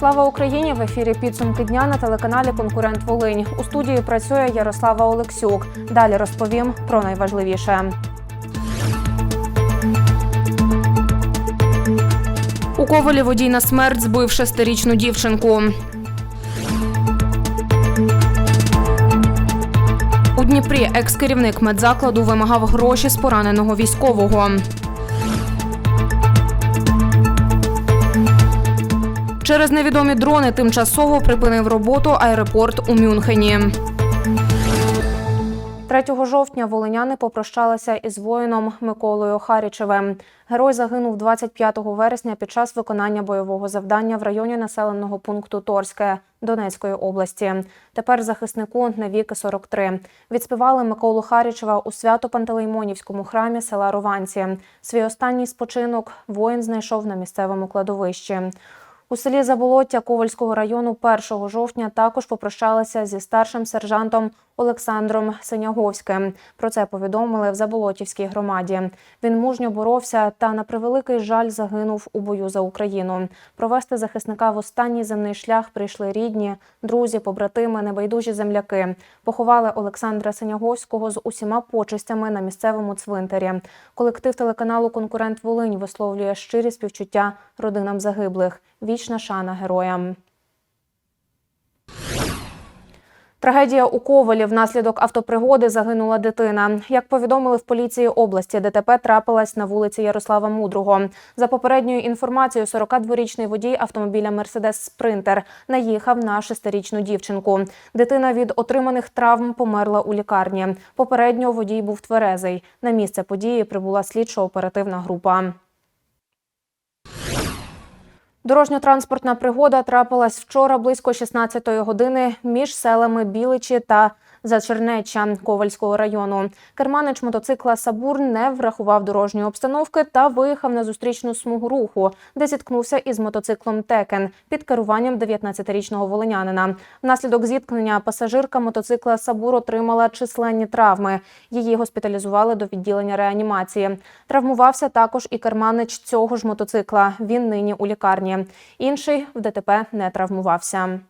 Слава Україні! В ефірі підсумки дня на телеканалі Конкурент Волинь. У студії працює Ярослава Олексюк. Далі розповім про найважливіше. У Ковалі водій на смерть збив шестирічну дівчинку. У Дніпрі екс-керівник медзакладу вимагав гроші з пораненого військового. Через невідомі дрони тимчасово припинив роботу аеропорт у Мюнхені. 3 жовтня волиняни попрощалися із воїном Миколою Харічевим. Герой загинув 25 вересня під час виконання бойового завдання в районі населеного пункту Торське Донецької області. Тепер захиснику навіки 43. Відспівали Миколу Харічева у свято-пантелеймонівському храмі села Рованці. Свій останній спочинок воїн знайшов на місцевому кладовищі. У селі Заболоття Ковальського району 1 жовтня також попрощалися зі старшим сержантом Олександром Синяговським. Про це повідомили в Заболотівській громаді. Він мужньо боровся та на превеликий жаль загинув у бою за Україну. Провести захисника в останній земний шлях прийшли рідні, друзі, побратими, небайдужі земляки. Поховали Олександра Синяговського з усіма почестями на місцевому цвинтарі. Колектив телеканалу Конкурент Волинь висловлює щирі співчуття родинам загиблих. Вічна шана героям. Трагедія у Ковалі внаслідок автопригоди загинула дитина. Як повідомили в поліції області, ДТП трапилась на вулиці Ярослава Мудрого. За попередньою інформацією, 42-річний водій автомобіля Мерседес Спринтер наїхав на шестирічну дівчинку. Дитина від отриманих травм померла у лікарні. Попередньо водій був тверезий. На місце події прибула слідчо-оперативна група. Дорожньо-транспортна пригода трапилась вчора близько 16-ї години між селами Біличі та Зачернеччя Ковальського району. Керманич мотоцикла Сабур не врахував дорожньої обстановки та виїхав на зустрічну смугу руху, де зіткнувся із мотоциклом Текен під керуванням 19-річного волинянина. Внаслідок зіткнення пасажирка мотоцикла Сабур отримала численні травми. Її госпіталізували до відділення реанімації. Травмувався також і керманич цього ж мотоцикла. Він нині у лікарні. Інший в ДТП не травмувався.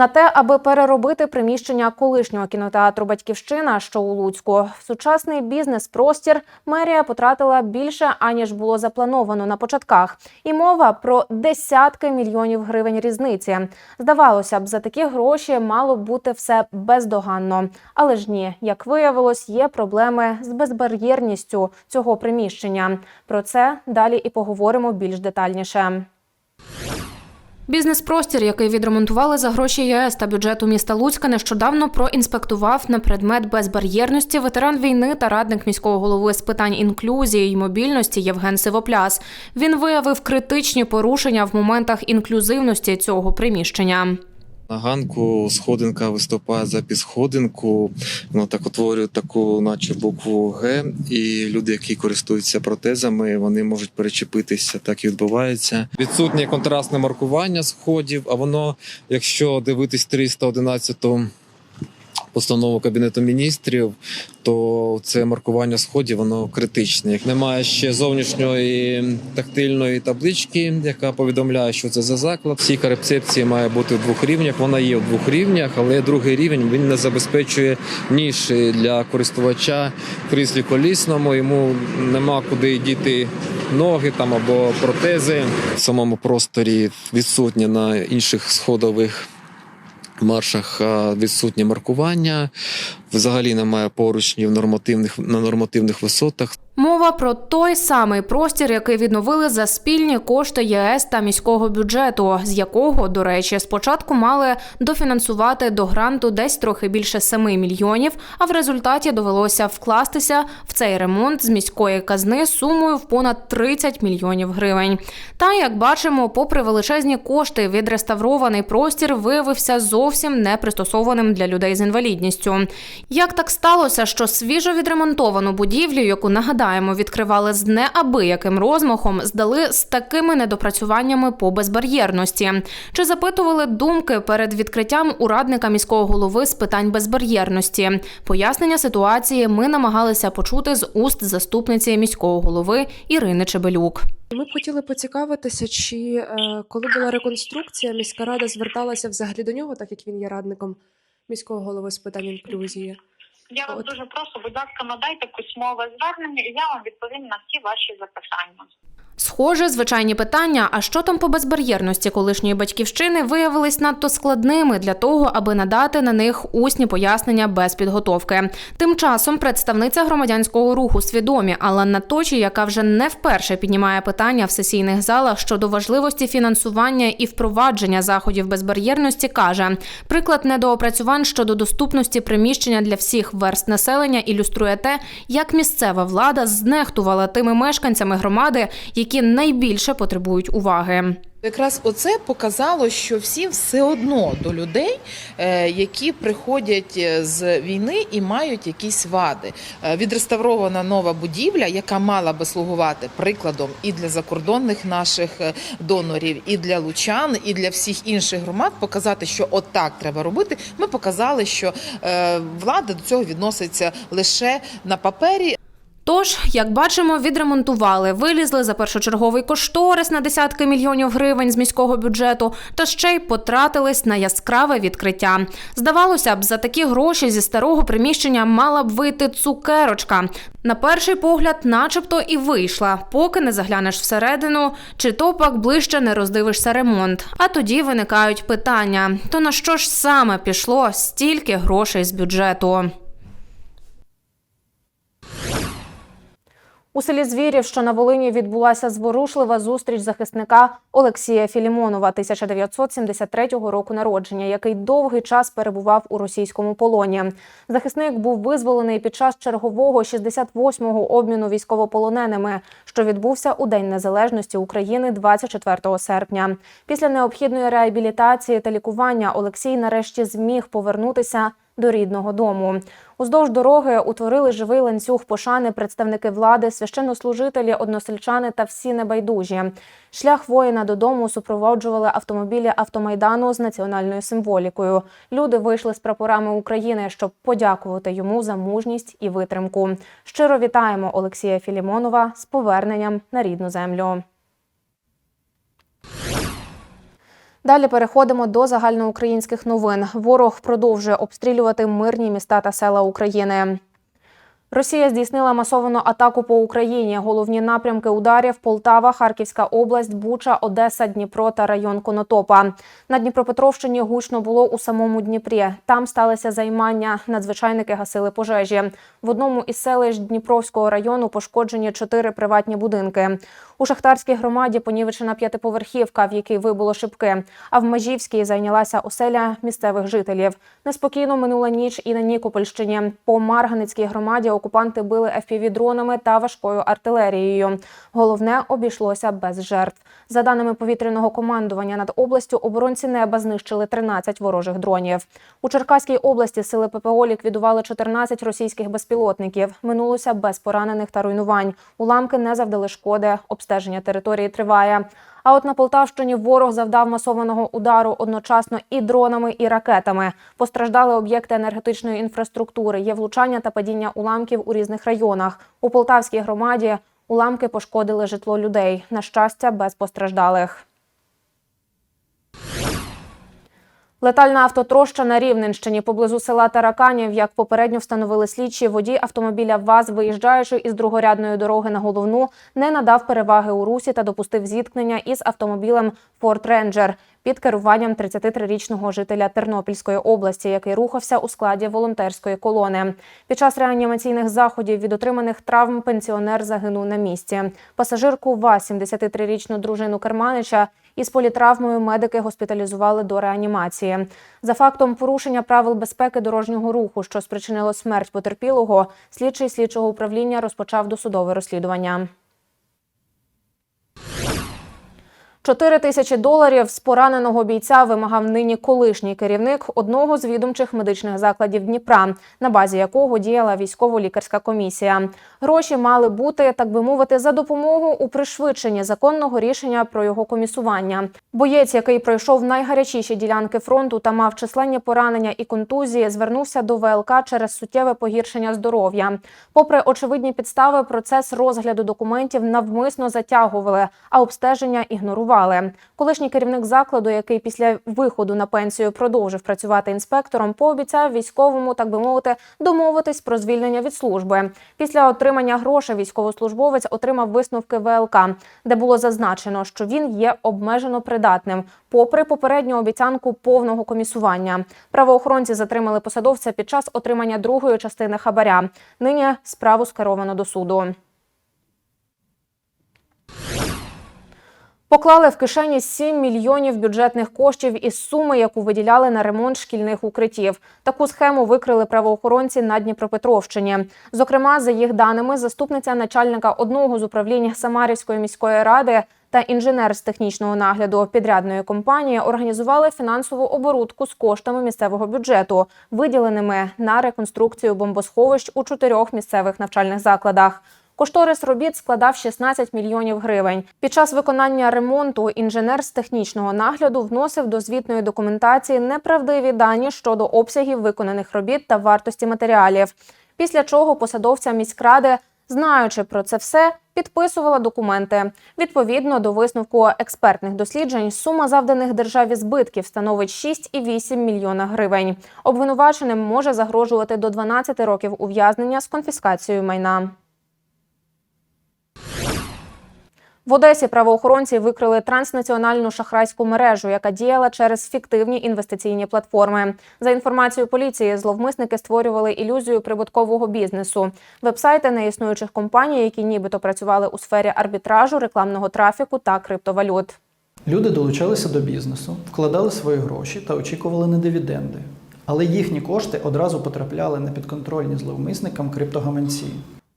На те, аби переробити приміщення колишнього кінотеатру Батьківщина, що у Луцьку, в сучасний бізнес-простір мерія потратила більше аніж було заплановано на початках. І мова про десятки мільйонів гривень різниці. Здавалося б, за такі гроші мало бути все бездоганно. Але ж ні, як виявилось, є проблеми з безбар'єрністю цього приміщення. Про це далі і поговоримо більш детальніше. Бізнес-простір, який відремонтували за гроші ЄС та бюджету міста Луцька, нещодавно проінспектував на предмет безбар'єрності ветеран війни та радник міського голови з питань інклюзії й мобільності Євген Сивопляс. Він виявив критичні порушення в моментах інклюзивності цього приміщення. На ганку сходинка виступає за підсходинку, воно так утворює таку, наче букву Г, і люди, які користуються протезами, вони можуть перечепитися. Так і відбувається. Відсутнє контрастне маркування сходів. А воно, якщо дивитись 311 постанову кабінету міністрів, то це маркування сходів воно критичне. Як немає ще зовнішньої тактильної таблички, яка повідомляє, що це за заклад. Сіка рецепції має бути в двох рівнях. Вона є в двох рівнях, але другий рівень він не забезпечує ніші для користувача в кріслі колісному. Йому нема куди діти ноги там або протези. В самому просторі відсутні на інших сходових маршах відсутнє маркування. Взагалі немає поручнів нормативних на нормативних висотах. Мова про той самий простір, який відновили за спільні кошти ЄС та міського бюджету, з якого, до речі, спочатку мали дофінансувати до гранту десь трохи більше 7 мільйонів, а в результаті довелося вкластися в цей ремонт з міської казни сумою в понад 30 мільйонів гривень. Та як бачимо, попри величезні кошти, відреставрований простір виявився зовсім не пристосованим для людей з інвалідністю. Як так сталося, що свіжо відремонтовану будівлю, яку нагадаємо, відкривали з неабияким розмахом, здали з такими недопрацюваннями по безбар'єрності? Чи запитували думки перед відкриттям у радника міського голови з питань безбар'єрності? Пояснення ситуації ми намагалися почути з уст заступниці міського голови Ірини Чебелюк. Ми б хотіли поцікавитися, чи е, коли була реконструкція, міська рада зверталася взагалі до нього, так як він є радником міського голови з питань інклюзії. Я вас От. дуже прошу, будь ласка, надайте письмове звернення, і я вам відповім на всі ваші запитання. Схоже, звичайні питання, а що там по безбар'єрності колишньої батьківщини виявились надто складними для того, аби надати на них усні пояснення без підготовки. Тим часом представниця громадянського руху свідомі Алана Точі, яка вже не вперше піднімає питання в сесійних залах щодо важливості фінансування і впровадження заходів безбар'єрності, каже: приклад недоопрацювань щодо доступності приміщення для всіх верст населення ілюструє те, як місцева влада знехтувала тими мешканцями громади, які найбільше потребують уваги. Якраз оце показало, що всі все одно до людей, е, які приходять е, з війни і мають якісь вади. Е, Відреставрована нова будівля, яка мала би слугувати прикладом і для закордонних наших донорів, і для лучан, і для всіх інших громад, показати, що отак треба робити. Ми показали, що влада до цього відноситься лише на папері, Тож, як бачимо, відремонтували, вилізли за першочерговий кошторис на десятки мільйонів гривень з міського бюджету, та ще й потратились на яскраве відкриття. Здавалося б, за такі гроші зі старого приміщення мала б вийти цукерочка. На перший погляд, начебто, і вийшла, поки не заглянеш всередину, чи то пак ближче не роздивишся ремонт. А тоді виникають питання: то на що ж саме пішло стільки грошей з бюджету? У селі Звірів, що на Волині, відбулася зворушлива зустріч захисника Олексія Філімонова 1973 року народження, який довгий час перебував у російському полоні. Захисник був визволений під час чергового 68-го обміну військовополоненими, що відбувся у День Незалежності України 24 серпня. Після необхідної реабілітації та лікування Олексій нарешті зміг повернутися до рідного дому. Уздовж дороги утворили живий ланцюг пошани представники влади, священнослужителі, односельчани та всі небайдужі. Шлях воїна додому супроводжували автомобілі автомайдану з національною символікою. Люди вийшли з прапорами України, щоб подякувати йому за мужність і витримку. Щиро вітаємо Олексія Філімонова з поверненням на рідну землю. Далі переходимо до загальноукраїнських новин. Ворог продовжує обстрілювати мирні міста та села України. Росія здійснила масовану атаку по Україні. Головні напрямки ударів Полтава, Харківська область, Буча, Одеса, Дніпро та район Конотопа. На Дніпропетровщині гучно було у самому Дніпрі. Там сталися займання. Надзвичайники гасили пожежі. В одному із селищ Дніпровського району пошкоджені чотири приватні будинки. У шахтарській громаді понівечена п'ятиповерхівка, в якій вибуло шибки. А в Межівській зайнялася оселя місцевих жителів. Неспокійно минула ніч і на Нікопольщині. По Марганицькій громаді окупанти били FPV-дронами та важкою артилерією. Головне обійшлося без жертв. За даними повітряного командування над областю, оборонці неба знищили 13 ворожих дронів. У Черкаській області сили ППО ліквідували 14 російських безпілотників. Минулося без поранених та руйнувань. Уламки не завдали шкоди. Обстеження території триває. А от на Полтавщині ворог завдав масованого удару одночасно і дронами, і ракетами. Постраждали об'єкти енергетичної інфраструктури. Є влучання та падіння уламків у різних районах. У Полтавській громаді уламки пошкодили житло людей. На щастя, без постраждалих. Летальна автотроща на Рівненщині поблизу села Тараканів, як попередньо встановили слідчі, водій автомобіля ВАЗ, виїжджаючи із другорядної дороги на головну, не надав переваги у русі та допустив зіткнення із автомобілем Ford Ranger під керуванням 33-річного жителя Тернопільської області, який рухався у складі волонтерської колони. Під час реанімаційних заходів від отриманих травм пенсіонер загинув на місці. Пасажирку ВАЗ, 73-річну дружину Керманича, із політравмою медики госпіталізували до реанімації. За фактом порушення правил безпеки дорожнього руху, що спричинило смерть потерпілого, слідчий слідчого управління розпочав досудове розслідування. Чотири тисячі доларів з пораненого бійця вимагав нині колишній керівник одного з відомчих медичних закладів Дніпра, на базі якого діяла військово-лікарська комісія. Гроші мали бути, так би мовити, за допомогу у пришвидшенні законного рішення про його комісування. Боєць, який пройшов найгарячіші ділянки фронту та мав численні поранення і контузії, звернувся до ВЛК через суттєве погіршення здоров'я. Попри очевидні підстави, процес розгляду документів навмисно затягували, а обстеження ігнорували. Колишній керівник закладу, який після виходу на пенсію продовжив працювати інспектором, пообіцяв військовому, так би мовити, домовитись про звільнення від служби. Після отримання грошей військовослужбовець отримав висновки ВЛК, де було зазначено, що він є обмежено придатним, попри попередню обіцянку повного комісування. Правоохоронці затримали посадовця під час отримання другої частини хабаря. Нині справу скеровано до суду. Поклали в кишені 7 мільйонів бюджетних коштів із суми, яку виділяли на ремонт шкільних укриттів. Таку схему викрили правоохоронці на Дніпропетровщині. Зокрема, за їх даними, заступниця начальника одного з управлінь Самарівської міської ради та інженер з технічного нагляду підрядної компанії організували фінансову оборудку з коштами місцевого бюджету, виділеними на реконструкцію бомбосховищ у чотирьох місцевих навчальних закладах. Кошторис робіт складав 16 мільйонів гривень. Під час виконання ремонту інженер з технічного нагляду вносив до звітної документації неправдиві дані щодо обсягів виконаних робіт та вартості матеріалів. Після чого посадовця міськради, знаючи про це все, підписувала документи. Відповідно до висновку експертних досліджень, сума завданих державі збитків становить 6,8 мільйона гривень. Обвинуваченим може загрожувати до 12 років ув'язнення з конфіскацією майна. В Одесі правоохоронці викрили транснаціональну шахрайську мережу, яка діяла через фіктивні інвестиційні платформи. За інформацією поліції, зловмисники створювали ілюзію прибуткового бізнесу, вебсайти неіснуючих компаній, які нібито працювали у сфері арбітражу, рекламного трафіку та криптовалют. Люди долучалися до бізнесу, вкладали свої гроші та очікували на дивіденди. Але їхні кошти одразу потрапляли на підконтрольні зловмисникам криптогаманці.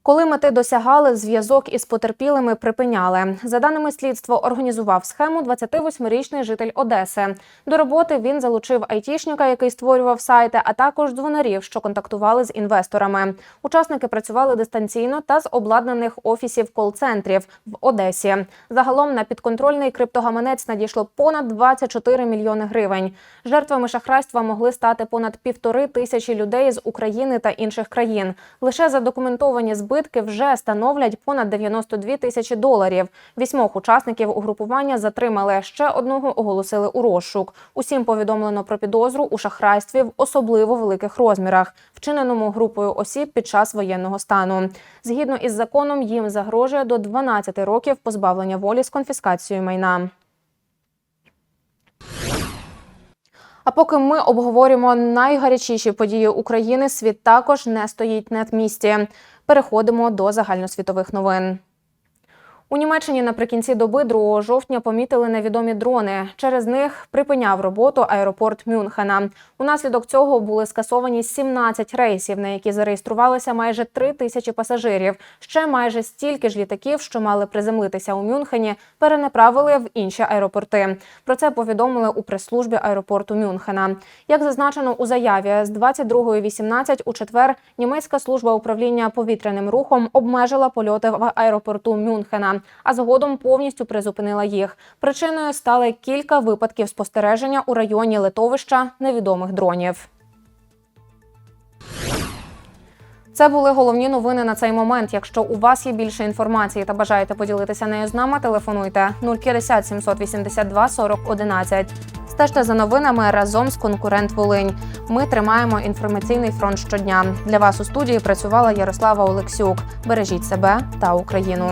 Коли мети досягали, зв'язок із потерпілими припиняли. За даними слідства, організував схему 28-річний житель Одеси. До роботи він залучив айтішника, який створював сайти, а також дзвонарів, що контактували з інвесторами. Учасники працювали дистанційно та з обладнаних офісів кол-центрів в Одесі. Загалом на підконтрольний криптогаманець надійшло понад 24 мільйони гривень. Жертвами шахрайства могли стати понад півтори тисячі людей з України та інших країн. Лише задокументовані збитки вже становлять понад 92 тисячі доларів. Вісьмох учасників угрупування затримали. Ще одного оголосили у розшук. Усім повідомлено про підозру у шахрайстві в особливо великих розмірах, вчиненому групою осіб під час воєнного стану. Згідно із законом, їм загрожує до 12 років позбавлення волі з конфіскацією майна. А поки ми обговорюємо найгарячіші події України, світ також не стоїть на місці. Переходимо до загальносвітових новин. У Німеччині наприкінці доби 2 жовтня помітили невідомі дрони. Через них припиняв роботу аеропорт Мюнхена. Унаслідок цього були скасовані 17 рейсів, на які зареєструвалися майже 3 тисячі пасажирів. Ще майже стільки ж літаків, що мали приземлитися у Мюнхені, перенаправили в інші аеропорти. Про це повідомили у прес-службі аеропорту Мюнхена. Як зазначено у заяві, з 22.18 у четвер німецька служба управління повітряним рухом обмежила польоти в аеропорту Мюнхена, а згодом повністю призупинила їх. Причиною стали кілька випадків спостереження у районі литовища невідомих дронів. Це були головні новини на цей момент. Якщо у вас є більше інформації та бажаєте поділитися нею з нами, телефонуйте 050 782 40 11. Стежте за новинами разом з конкурент Волинь. Ми тримаємо інформаційний фронт щодня. Для вас у студії працювала Ярослава Олексюк. Бережіть себе та Україну.